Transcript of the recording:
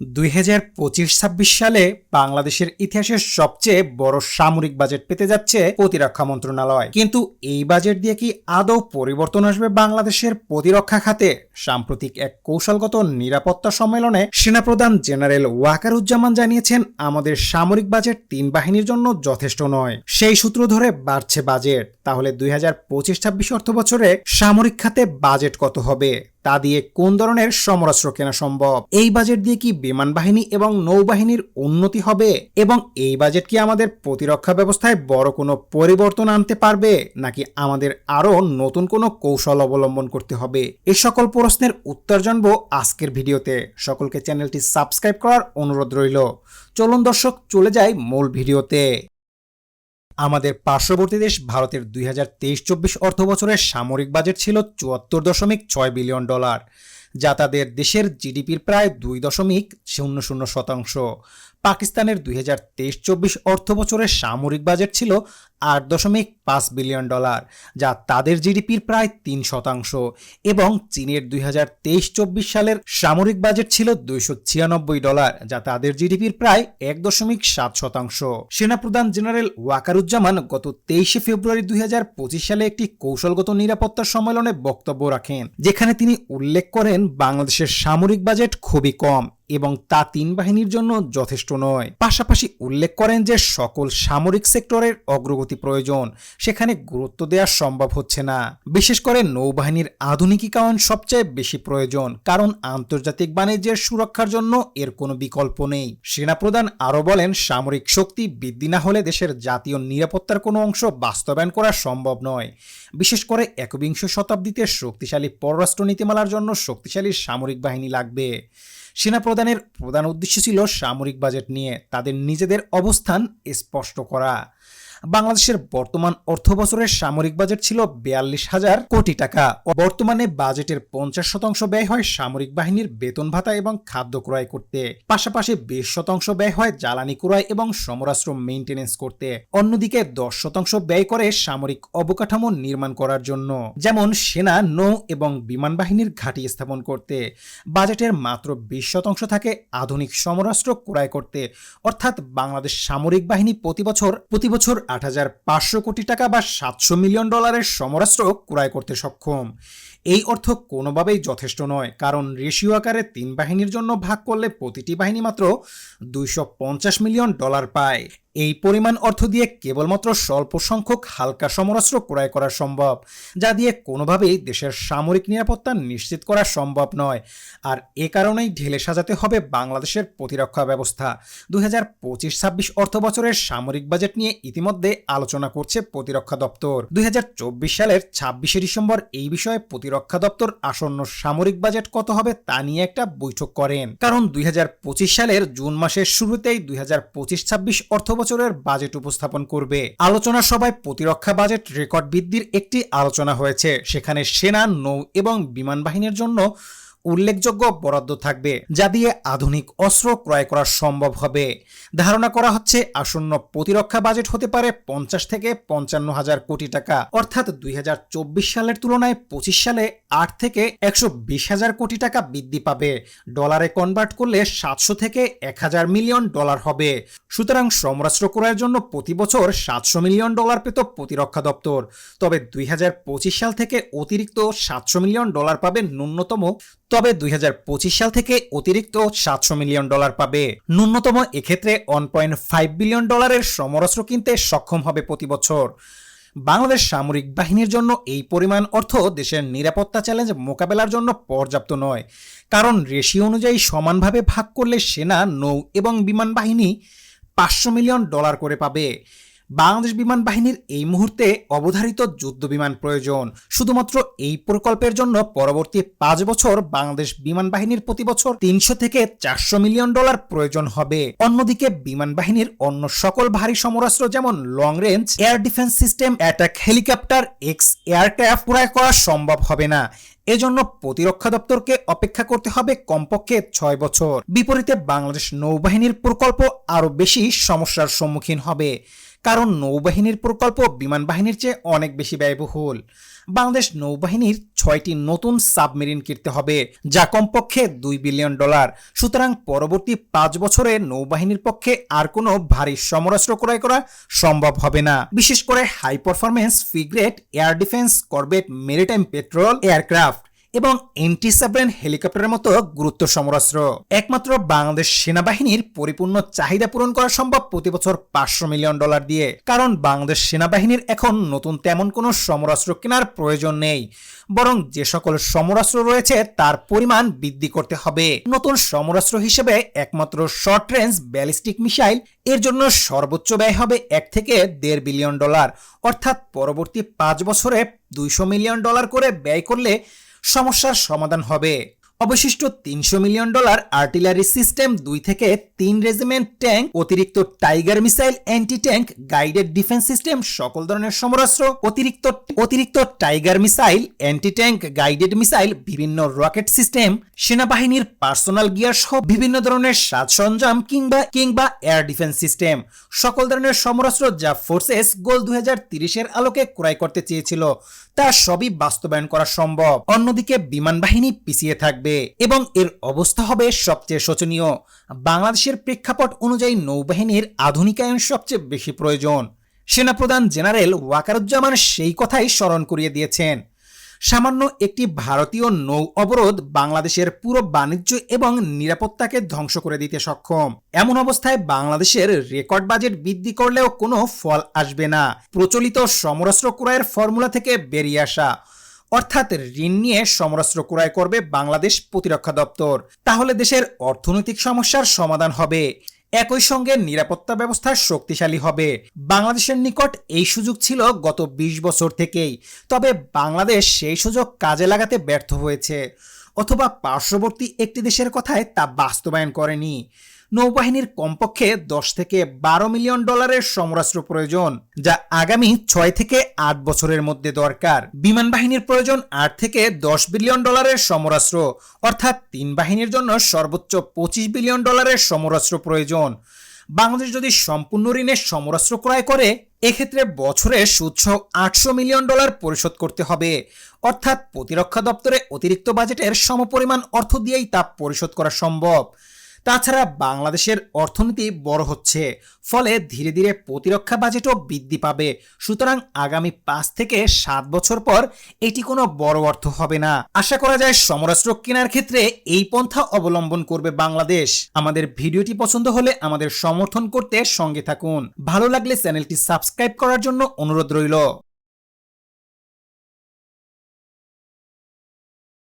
দুই হাজার পঁচিশ ছাব্বিশ সালে বাংলাদেশের ইতিহাসের সবচেয়ে বড় সামরিক বাজেট পেতে যাচ্ছে প্রতিরক্ষা মন্ত্রণালয়। কিন্তু এই বাজেট দিয়ে কি আদৌ পরিবর্তন আসবে বাংলাদেশের প্রতিরক্ষা খাতে? সাম্প্রতিক এক কৌশলগত নিরাপত্তা সম্মেলনে সেনাপ্রধান জেনারেল ওয়াকারুজ্জামান জানিয়েছেন, আমাদের সামরিক বাজেট তিন বাহিনীর জন্য যথেষ্ট নয়। সেই সূত্র ধরে বাড়ছে বাজেট। তাহলে দুই হাজার পঁচিশ ছাব্বিশ অর্থ বছরে সামরিক খাতে বাজেট কত হবে? তা দিয়ে কোন ধরনের সমরাস্ত্র কেনা সম্ভব? এই বাজেট দিয়ে কি বিমান বাহিনী এবং নৌবাহিনীর উন্নতি হবে? এবং এই বাজেট কি আমাদের প্রতিরক্ষা ব্যবস্থায় বড় কোনো পরিবর্তন আনতে পারবে? নাকি আমাদের আরও নতুন কোনো কৌশল অবলম্বন করতে হবে? এ সকল প্রশ্নের উত্তর জানব আজকের ভিডিওতে। সকলকে চ্যানেলটি সাবস্ক্রাইব করার অনুরোধ রইল। চলুন দর্শক, চলে যাই মূল ভিডিওতে। আমাদের পার্শ্ববর্তী দেশ ভারতের দুই হাজার তেইশ চব্বিশ অর্থ বছরের সামরিক বাজেট ছিল চুয়াত্তর দশমিক ছয় বিলিয়ন ডলার, যা তাদের দেশের জিডিপির প্রায় দুই দশমিক শূন্য শূন্য শতাংশ। পাকিস্তানের দুই হাজার তেইশ চব্বিশ অর্থ বছরের সামরিক বাজেট ছিল আট দশমিক পাঁচ বিলিয়ন ডলার, যা তাদের জিডিপির প্রায় তিন শতাংশ এবং চীনের দুই হাজার তেইশ চব্বিশ সালের সামরিক বাজেট ছিল দুইশো ছিয়ানব্বই ডলার, যা তাদের জিডিপির প্রায় এক দশমিক সাত শতাংশ। সেনাপ্রধান জেনারেল ওয়াকারুজ্জামান গত তেইশে ফেব্রুয়ারি দুই হাজার পঁচিশ সালে একটি কৌশলগত নিরাপত্তা সম্মেলনে বক্তব্য রাখেন, যেখানে তিনি উল্লেখ করেন বাংলাদেশের সামরিক বাজেট খুবই কম এবং তা তিন বাহিনীর জন্য যথেষ্ট নয়। পাশাপাশি উল্লেখ করেন যে সকল সামরিক সেক্টরের অগ্রগতি প্রয়োজন, সেখানে গুরুত্ব দেওয়া সম্ভব হচ্ছে না। বিশেষ করে নৌবাহিনীর আধুনিকীকরণ সবচেয়ে বেশি প্রয়োজন, কারণ আন্তর্জাতিক বাণিজ্যের সুরক্ষার জন্য এর কোনো বিকল্প নেই। সেনাপ্রধান আরও বলেন, সামরিক শক্তি বৃদ্ধি না হলে দেশের জাতীয় নিরাপত্তার কোনো অংশ বাস্তবায়ন করা সম্ভব নয়। বিশেষ করে একবিংশ শতাব্দীতে শক্তিশালী পররাষ্ট্র নীতিমালার জন্য শক্তিশালী সামরিক বাহিনী লাগবে। সেনাপ্রধানের প্রধান উদ্দেশ্য ছিল সামরিক বাজেট নিয়ে, তাদের নিজেদের অবস্থান স্পষ্ট করা। বাংলাদেশের বর্তমান অর্থ বছরের সামরিক বাজেট ছিল বিয়াল্লিশ হাজার কোটি টাকা। বর্তমানে বাজেটের পঞ্চাশ শতাংশ ব্যয় হয় সামরিক বাহিনীর বেতন ভাতা এবং খাদ্য ক্রয় করতে। পাশাপাশি বিশ শতাংশ ব্যয় হয় জ্বালানি ক্রয় এবং সমরাস্ত্র মেইনটেনেন্স করতে। অন্যদিকে দশ শতাংশ ব্যয় করে সামরিক অবকাঠামো নির্মাণ করার জন্য। যেমন সেনা, নৌ এবং বিমান বাহিনীর ঘাঁটি স্থাপন করতে। বাজেটের মাত্র বিশ শতাংশ থাকে আধুনিক সমরাস্ত্র ক্রয় করতে। অর্থাৎ বাংলাদেশ সামরিক বাহিনী প্রতি বছর প্রতি বছর আট হাজার পাঁচশো কোটি টাকা বা সাতশো মিলিয়ন ডলারের সমরাস্ত্র ক্রয় করতে সক্ষম। এই অর্থ কোনোভাবেই যথেষ্ট নয়, কারণ রেশিও আকারে তিন বাহিনীর জন্য ভাগ করলে প্রতিটি বাহিনী মাত্র দুইশো পঞ্চাশ মিলিয়ন ডলার পায়। এই পরিমাণ অর্থ দিয়ে কেবলমাত্র স্বল্প সংখ্যক হালকা সমরাস্ত্র ক্রয় করা সম্ভব, যা দিয়ে কোনোভাবেই দেশের সামরিক নিরাপত্তা নিশ্চিত করা সম্ভব নয়। আর এ কারণেই ঢেলে সাজাতে হবে বাংলাদেশের প্রতিরক্ষা ব্যবস্থা। দুই হাজার পঁচিশ ছাব্বিশ অর্থ বছরের সামরিক বাজেট নিয়ে ইতিমধ্যে আলোচনা করছে প্রতিরক্ষা দপ্তর। দুই হাজার চব্বিশ সালের ছাব্বিশে ডিসেম্বর এই বিষয়ে প্রতিরক্ষা দপ্তর আসন্ন সামরিক বাজেট কত হবে তা নিয়ে একটা বৈঠক করেন। কারণ দুই হাজার পঁচিশ সালের জুন মাসের শুরুতেই দুই হাজার পঁচিশ ছাব্বিশ অর্থ বছরের বাজেট উপস্থাপন করবে। আলোচনা সভায় প্রতিরক্ষা বাজেট রেকর্ড বৃদ্ধির একটি আলোচনা হয়েছে। সেখানে সেনা, নৌ এবং বিমান বাহিনীর জন্য উল্লেখযোগ্য বরাদ্দ থাকবে, যা দিয়ে আধুনিক অস্ত্র ক্রয় করা সম্ভব হবে। ধারণা করা হচ্ছে আসন্ন প্রতিরক্ষা বাজেট হতে পারে পঞ্চাশ থেকে পঞ্চান্ন হাজার কোটি টাকা। অর্থাৎ দুই হাজার চব্বিশ সালের তুলনায় পঁচিশ সালে আট থেকে একশো বিশ হাজার কোটি টাকা বৃদ্ধি পাবে। ডলারে কনভার্ট করলে সাতশো থেকে এক হাজার মিলিয়ন ডলার হবে। সুতরাং সমরাস্ত্র ক্রয়ের জন্য প্রতি বছর সাতশো মিলিয়ন ডলার পেত প্রতিরক্ষা দপ্তর। তবে দুই হাজার পঁচিশ সাল থেকে অতিরিক্ত সাতশো মিলিয়ন ডলার পাবে ন্যূনতম তবে দু হাজার পঁচিশ সাল থেকে অতিরিক্ত সাতশো মিলিয়ন ডলার পাবে। ন্যূনতম এক্ষেত্রে ওয়ান পয়েন্ট ফাইভ বিলিয়ন ডলারের সমরাস্ত্র কিনতে সক্ষম হবে প্রতি বছর। বাংলাদেশ সামরিক বাহিনীর জন্য এই পরিমাণ অর্থ দেশের নিরাপত্তা চ্যালেঞ্জ মোকাবেলার জন্য পর্যাপ্ত নয়। কারণ রেশিও অনুযায়ী সমানভাবে ভাগ করলে সেনা, নৌ এবং বিমান বাহিনী পাঁচশো মিলিয়ন ডলার করে পাবে। বাংলাদেশ বিমান বাহিনীর এই মুহূর্তে অবধারিত যুদ্ধ বিমান প্রয়োজন। শুধুমাত্র এই প্রকল্পের জন্য পরবর্তী পাঁচ বছর বাংলাদেশ বিমান বাহিনীর প্রতি বছর তিনশো থেকে চারশো মিলিয়ন ডলার প্রয়োজন হবে। অন্যদিকে বিমান বাহিনীর অন্য সকল ভারী সমরাস্ত্র যেমন long range air defence system attack helicopter x aircraft ক্রয় করা সম্ভব হবে না। এজন্য প্রতিরক্ষা দপ্তরকে অপেক্ষা করতে হবে কমপক্ষে ছয় বছর। বিপরীতে বাংলাদেশ নৌবাহিনীর প্রকল্প আরও বেশি সমস্যার সম্মুখীন হবে। কারণ নৌবাহিনীর প্রকল্প বিমান বাহিনীর চেয়ে অনেক বেশি ব্যয়বহুল। বাংলাদেশ নৌবাহিনীর ছয়টি নতুন সাবমেরিন কিনতে হবে, যা কমপক্ষে দুই বিলিয়ন ডলার। সুতরাং পরবর্তী পাঁচ বছরে নৌবাহিনীর পক্ষে আর কোনো ভারী সমরাস্ত্র ক্রয় করা সম্ভব হবে না। বিশেষ করে high performance frigate, air defence corvette maritime patrol, aircraft. এবং এন্টি সাবমেরিন হেলিকপ্টারের মতো গুরুত্ব সমরাস্ত্র। একমাত্র বাংলাদেশ সেনাবাহিনীর পরিপূর্ণ চাহিদা পূরণ করা সম্ভব প্রতি বছর পাঁচশো মিলিয়ন ডলার দিয়ে। কারণ বাংলাদেশ সেনাবাহিনীর এখন নতুন তেমন কোনো সমরাস্ত্র কেনার প্রয়োজন নেই। বরং যে সকল সমরাস্ত্র রয়েছে তার পরিমাণ বৃদ্ধি করতে হবে। নতুন সমরাস্ত্র হিসেবে একমাত্র শর্ট রেঞ্জ ব্যালিস্টিক মিসাইল এর জন্য সর্বোচ্চ ব্যয় হবে এক থেকে দেড় বিলিয়ন ডলার অর্থাৎ পরবর্তী পাঁচ বছরে দুইশো মিলিয়ন ডলার করে ব্যয় করলে সমস্যার সমাধান হবে। অবশিষ্ট তিনশো মিলিয়ন ডলার আর্টিলারি সিস্টেম দুই থেকে তিন রেজিমেন্ট ট্যাঙ্ক, অতিরিক্ত tiger missile anti tank guided defence system, সকল ধরনের সমরাস্ত্র, অতিরিক্ত অতিরিক্ত tiger missile anti tank guided missile, বিভিন্ন রকেট সিস্টেম, সেনাবাহিনীর পার্সোনাল গিয়ার সহ বিভিন্ন ধরনের সাজ সরঞ্জাম কিংবা কিংবা এয়ার ডিফেন্স সিস্টেম। সকল ধরনের সমরাস্ত্র যা ফোর্সেস গোল দুই হাজার তিরিশের আলোকে ক্রয় করতে চেয়েছিল। তা সবই বাস্তবায়ন করা সম্ভব। অন্যদিকে বিমান বাহিনী পিছিয়ে থাকবে এবং এর অবস্থা হবে সবচেয়ে শোচনীয়। বাংলাদেশের প্রেক্ষাপট অনুযায়ী নৌবাহিনীর আধুনিকায়ন সবচেয়ে বেশি প্রয়োজন। সেনাপ্রধান জেনারেল ওয়াকারুজ্জামান সেই কথাই স্মরণ করিয়ে দিয়েছেন। সামান্য একটি ভারতীয় নৌ অবরোধ বাংলাদেশের পুরো বাণিজ্য এবং নিরাপত্তাকে ধ্বংস করে দিতে সক্ষম। এমন অবস্থায় বাংলাদেশের রেকর্ড বাজেট বৃদ্ধি করলেও কোনো ফল আসবে না। প্রচলিত সমরাস্ত্র ক্রয়ের ফর্মুলা থেকে বেরিয়ে আসা। অর্থাৎ ঋণ নিয়ে সমরাস্ত্র ক্রয় করবে বাংলাদেশ প্রতিরক্ষা দপ্তর। তাহলে দেশের অর্থনৈতিক সমস্যার সমাধান হবে। একই সঙ্গে নিরাপত্তা ব্যবস্থা শক্তিশালী হবে। বাংলাদেশের নিকট এই সুযোগ ছিল গত ২০ বছর থেকেই। তবে বাংলাদেশ সেই সুযোগ কাজে লাগাতে ব্যর্থ হয়েছে। অথবা পার্শ্ববর্তী একটি দেশের কথায় তা বাস্তবায়ন করেনি। নৌবাহিনীর কমপক্ষে দশ থেকে বারো মিলিয়ন ডলারের সমরাস্ত্র প্রয়োজন, যা আগামী ছয় থেকে আট বছরের মধ্যে দরকার। বিমান বাহিনীর প্রয়োজন আট থেকে দশ বিলিয়ন ডলারের সমরাস্ত্র, অর্থাৎ তিন বাহিনীর জন্য সর্বোচ্চ পঁচিশ বিলিয়ন ডলারের সমরাস্ত্র প্রয়োজন। বাংলাদেশ যদি সম্পূর্ণ ঋণের সমরাস্ত্র ক্রয় করে, এক্ষেত্রে বছরে সুদসহ আটশো মিলিয়ন ডলার পরিশোধ করতে হবে। অর্থাৎ প্রতিরক্ষা দপ্তরে অতিরিক্ত বাজেটের সমপরিমাণ অর্থ দিয়েই তা পরিশোধ করা সম্ভব। তাছাড়া বাংলাদেশের অর্থনীতি বড় হচ্ছে, ফলে ধীরে ধীরে প্রতিরক্ষা বাজেটও বৃদ্ধি পাবে। সুতরাং আগামী পাঁচ থেকে সাত বছর পর এটি কোনো বড় অর্থ হবে না। আশা করা যায় সমরাস্ত্র কেনার ক্ষেত্রে এই পন্থা অবলম্বন করবে বাংলাদেশ। আমাদের ভিডিওটি পছন্দ হলে আমাদের সমর্থন করতে সঙ্গে থাকুন। ভালো লাগলে চ্যানেলটি সাবস্ক্রাইব করার জন্য অনুরোধ রইল।